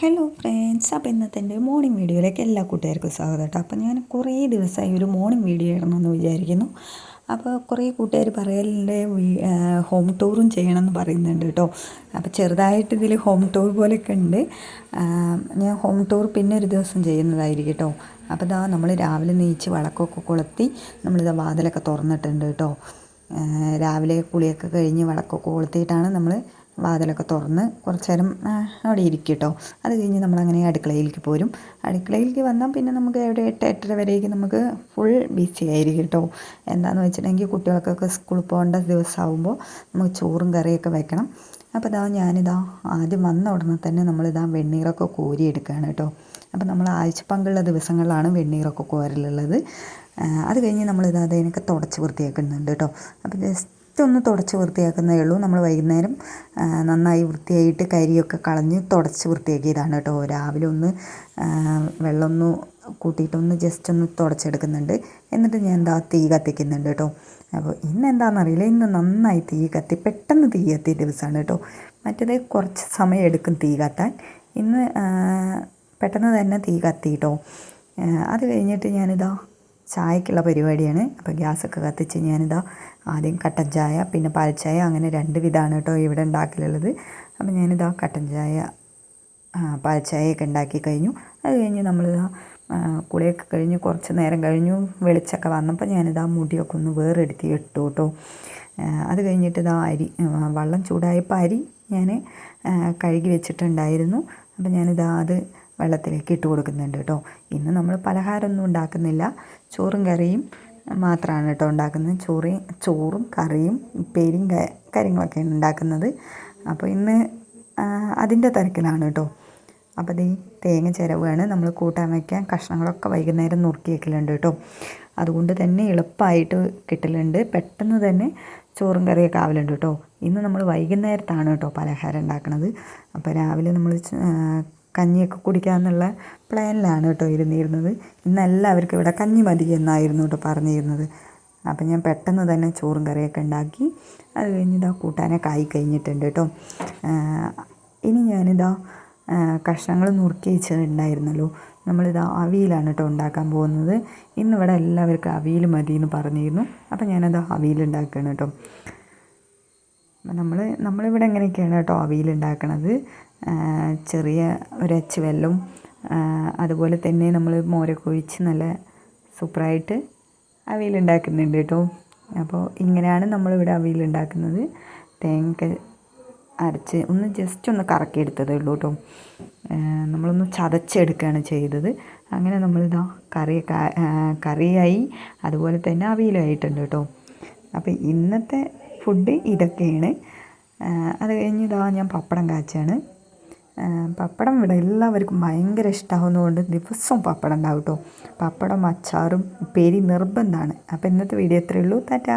Hello friends അപ്പോൾ ഇന്നത്തെ എന്റെ മോർണിംഗ് വീഡിയോയിലേക്ക് എല്ലാ കൂട്ടുകാർക്കും സ്വാഗതം കേട്ടോ. അപ്പോൾ ഞാൻ കുറേ ദിവസമായി ഒരു മോർണിംഗ് വീഡിയോ ഇടണമെന്ന് വിചാരിക്കുന്നു. അപ്പോൾ കുറേ കൂട്ടുകാർ പറയലുണ്ട് ഹോം ടൂറും ചെയ്യണമെന്ന് പറയുന്നുണ്ട് കേട്ടോ. അപ്പോൾ ചെറുതായിട്ട് ഇതിൽ ഹോം ടൂർ പോലെയൊക്കെ ഉണ്ട്. ഞാൻ ഹോം ടൂർ പിന്നെ ഒരു ദിവസം ചെയ്യുന്നതായിരിക്കും കേട്ടോ. അപ്പോൾ ഇതാ നമ്മൾ രാവിലെ നീച്ച് വളക്കൊക്കെ കൊളുത്തി നമ്മളിതാ വാതിലൊക്കെ തുറന്നിട്ടുണ്ട് കേട്ടോ. രാവിലെ കുളിയൊക്കെ കഴിഞ്ഞ് വിളക്കൊക്കെ കൊളുത്തിയിട്ടാണ് നമ്മൾ വാതിലൊക്കെ തുറന്ന് കുറച്ച് നേരം അവിടെ ഇരിക്കും കേട്ടോ അത് കഴിഞ്ഞ് നമ്മളങ്ങനെ അടുക്കളയിലേക്ക് പോരും. അടുക്കളയിലേക്ക് വന്നാൽ പിന്നെ നമുക്ക് എവിടെ എട്ട് എട്ടര വരേക്ക് നമുക്ക് ഫുൾ ബിസി ആയിരിക്കും കേട്ടോ. എന്താണെന്ന് വെച്ചിട്ടുണ്ടെങ്കിൽ കുട്ടികൾക്കൊക്കെ സ്കൂളിൽ പോകേണ്ട ദിവസമാകുമ്പോൾ നമുക്ക് ചോറും കറിയൊക്കെ വെക്കണം. അപ്പോൾ ഇതാ ഞാനിതാ ആദ്യം വന്ന ഉടനെ തന്നെ നമ്മളിതാ വെണ്ണീറൊക്കെ കോരിയെടുക്കുകയാണ് കേട്ടോ. അപ്പോൾ നമ്മൾ ആഴ്ച പങ്കുള്ള ദിവസങ്ങളിലാണ് വെണ്ണീറൊക്കെ കോരലുള്ളത്. അത് കഴിഞ്ഞ് നമ്മളിതാ അതിനൊക്കെ തുടച്ച് വൃത്തിയാക്കുന്നുണ്ട് കേട്ടോ. അപ്പോൾ ജസ്റ്റ് ജസ്റ്റ് ഒന്ന് തുടച്ച് വൃത്തിയാക്കുന്നേ ഉള്ളൂ. നമ്മൾ വൈകുന്നേരം നന്നായി വൃത്തിയായിട്ട് കരിയൊക്കെ കളഞ്ഞ് തുടച്ച് വൃത്തിയാക്കിയതാണ് കേട്ടോ. രാവിലെ ഒന്ന് വെള്ളമൊന്ന് കൂട്ടിയിട്ടൊന്ന് ജസ്റ്റ് ഒന്ന് തുടച്ചെടുക്കുന്നുണ്ട്. എന്നിട്ട് ഞാൻ എന്താ തീ കത്തിക്കുന്നുണ്ട് കേട്ടോ. അപ്പോൾ ഇന്ന് എന്താണെന്നറിയില്ല ഇന്ന് നന്നായി തീ കത്തി പെട്ടെന്ന് തീ കത്തിയ ദിവസമാണ് കേട്ടോ. മറ്റേത് കുറച്ച് സമയം എടുക്കും തീ കത്താൻ. ഇന്ന് പെട്ടെന്ന് തന്നെ തീ കത്തി കേട്ടോ. അത് കഴിഞ്ഞിട്ട് ഞാനിതാ ചായക്കുള്ള പരിപാടിയാണ്. അപ്പോൾ ഗ്യാസൊക്കെ കത്തിച്ച് ഞാനിതാ ആദ്യം കട്ടൻ ചായ പിന്നെ പാൽ ചായ അങ്ങനെ രണ്ട് വിധമാണ് കേട്ടോ ഇവിടെ ഉണ്ടാക്കലുള്ളത്. അപ്പോൾ ഞാനിതാ കട്ടൻ ചായ പാൽ ഉണ്ടാക്കി കഴിഞ്ഞു. അത് കഴിഞ്ഞ് നമ്മളിതാ കുളിയൊക്കെ കഴിഞ്ഞ് കുറച്ച് നേരം കഴിഞ്ഞു. വെളിച്ചൊക്കെ വന്നപ്പോൾ ഞാനിതാ മുടിയൊക്കെ ഒന്ന് വേറെടുത്തി ഇട്ടു കേട്ടോ. അത് കഴിഞ്ഞിട്ട് ഇതാ അരി വെള്ളം ചൂടായപ്പോൾ അരി ഞാൻ കഴുകി വെച്ചിട്ടുണ്ടായിരുന്നു. അപ്പോൾ ഞാനിതാ അത് വെള്ളത്തിലേക്ക് ഇട്ട് കൊടുക്കുന്നുണ്ട് കേട്ടോ. ഇന്ന് നമ്മൾ പലഹാരമൊന്നും ഉണ്ടാക്കുന്നില്ല. ചോറും കറിയും മാത്രമാണ് കേട്ടോ ഉണ്ടാക്കുന്നത്. ചോറ് ചോറും കറിയും ഉപ്പേരിയും കാര്യങ്ങളൊക്കെയാണ് ഉണ്ടാക്കുന്നത്. അപ്പോൾ ഇന്ന് അതിന്റെ തിരക്കിലാണ് കേട്ടോ. അപ്പോൾ ഈ തേങ്ങ ചിരവാണ് നമ്മൾ കൂട്ടാൻ വയ്ക്കാൻ കഷ്ണങ്ങളൊക്കെ വൈകുന്നേരം നുറുക്കി വെക്കലുണ്ട് കേട്ടോ. അതുകൊണ്ട് തന്നെ എളുപ്പമായിട്ട് കിട്ടലുണ്ട്. പെട്ടെന്ന് തന്നെ ചോറും കറിയൊക്കെ ആവലുണ്ട് കേട്ടോ. ഇന്ന് നമ്മൾ വൈകുന്നേരത്താണ് കേട്ടോ പലഹാരം ഉണ്ടാക്കുന്നത് അപ്പോൾ രാവിലെ നമ്മൾ കഞ്ഞിയൊക്കെ കുടിക്കാമെന്നുള്ള പ്ലാനിലാണ് കേട്ടോ ഇരുന്നിരുന്നത്. ഇന്ന് എല്ലാവർക്കും ഇവിടെ കഞ്ഞി മതി എന്നായിരുന്നു കേട്ടോ പറഞ്ഞിരുന്നത്. അപ്പം ഞാൻ പെട്ടെന്ന് തന്നെ ചോറും കറിയൊക്കെ ഉണ്ടാക്കി അത് കഴിഞ്ഞിതാ കൂട്ടാനൊക്കെ ആയി കഴിഞ്ഞിട്ടുണ്ട് കേട്ടോ. ഇനി ഞാനിതാ കഷ്ണങ്ങൾ നുറുക്കി വെച്ചിട്ടുണ്ടായിരുന്നല്ലോ. നമ്മളിതാ അവിയിലാണ് കേട്ടോ ഉണ്ടാക്കാൻ പോകുന്നത്. ഇന്നിവിടെ എല്ലാവർക്കും അവിയിൽ മതി എന്ന് പറഞ്ഞിരുന്നു. അപ്പം ഞാനത് അവിയിൽ ഉണ്ടാക്കുകയാണ് കേട്ടോ. നമ്മൾ നമ്മളിവിടെ എങ്ങനെയൊക്കെയാണ് കേട്ടോ അവിയിൽ ഉണ്ടാക്കണത് ചെറിയ ഒരച്ച് വെല്ലം അതുപോലെ തന്നെ നമ്മൾ മോരൊക്കെ ഒഴിച്ച് നല്ല സൂപ്പറായിട്ട് അവിയൽ ഉണ്ടാക്കുന്നുണ്ട് കേട്ടോ. അപ്പോൾ ഇങ്ങനെയാണ് നമ്മളിവിടെ അവിയൽ ഉണ്ടാക്കുന്നത് തേങ്ങ അരച്ച് ഒന്ന് ജസ്റ്റ് ഒന്ന് കറക്കിയെടുത്തതേ ഉള്ളൂ കേട്ടോ. നമ്മളൊന്ന് ചതച്ചെടുക്കുകയാണ് ചെയ്തത്. അങ്ങനെ നമ്മളിതാ കറി കറിയായി. അതുപോലെ തന്നെ അവിയിലായിട്ടുണ്ട് കേട്ടോ. അപ്പോൾ ഇന്നത്തെ ഫുഡ് ഇതൊക്കെയാണ്. അത് കഴിഞ്ഞ് ഇതാ ഞാൻ പപ്പടം കാച്ചാണ്. പപ്പടം ഇവിടെ എല്ലാവർക്കും ഭയങ്കര ഇഷ്ടമാവുന്നതുകൊണ്ട് ദിവസവും പപ്പടം ഉണ്ടാവും കേട്ടോ പപ്പടം അച്ചാറും ഉപ്പേരി നിർബന്ധമാണ്. അപ്പോൾ ഇന്നത്തെ വീഡിയോ ഇത്രയേ ഉള്ളൂ. ടാറ്റാ.